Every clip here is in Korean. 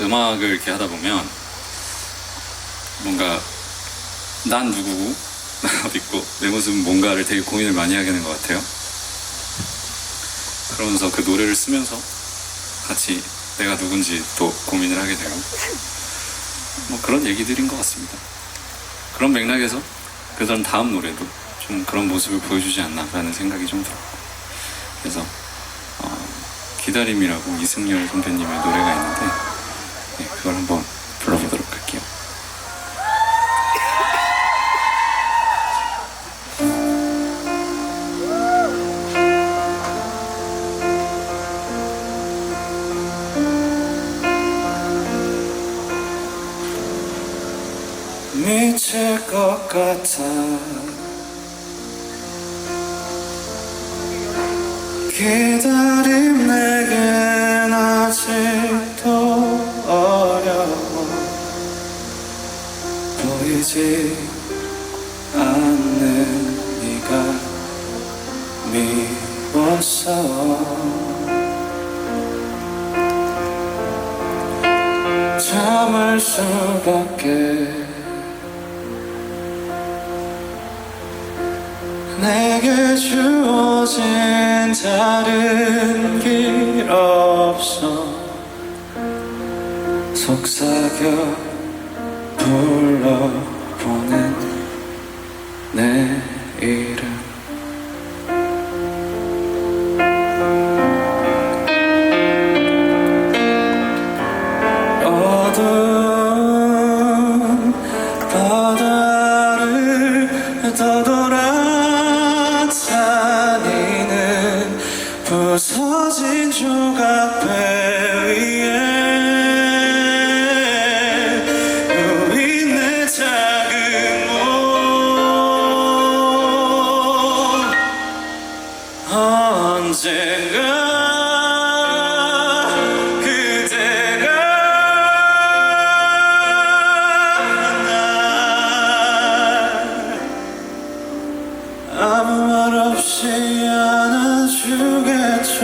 음악을 이렇게 하다 보면 뭔가 난 누구고 있고 내 모습은 뭔가를 되게 고민을 많이 하게 되는 것 같아요. 그러면서 그 노래를 쓰면서 같이 내가 누군지 또 고민을 하게 되고 뭐 그런 얘기들인 것 같습니다. 그런 맥락에서 그 다음 다음 노래도 좀 그런 모습을 보여주지 않나라는 생각이 좀 들었고 그래서 어, 기다림이라고 이승열 선배님의 노래가 있는데 네, 그걸 한번 불러보도록 할게요. 미칠 것 같아 기다림 내 보이지 않는 네가 미웠어 참을 수밖에 내게 주어진 다른 길 없어. 속삭여 불러 보는 내 이름. 어두운 바다를 떠돌아 다니는 부서진 조각배 위에 언젠가 그대가 날 아무 말 없이 안아주겠죠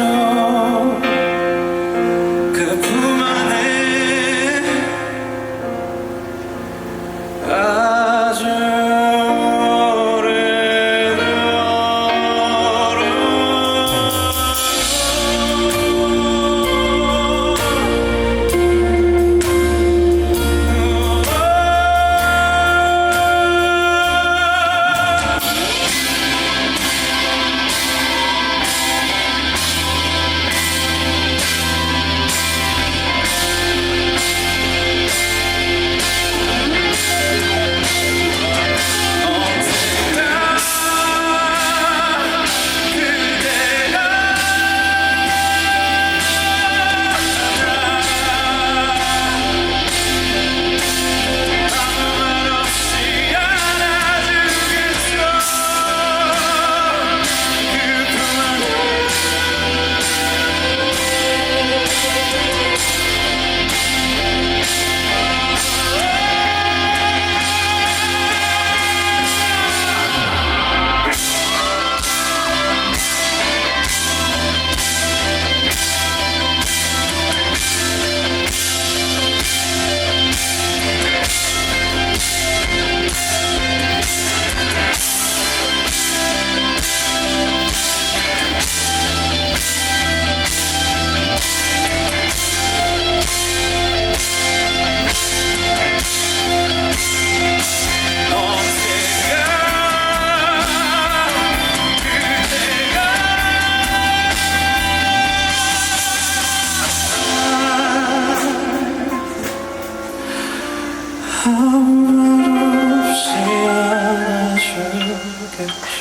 아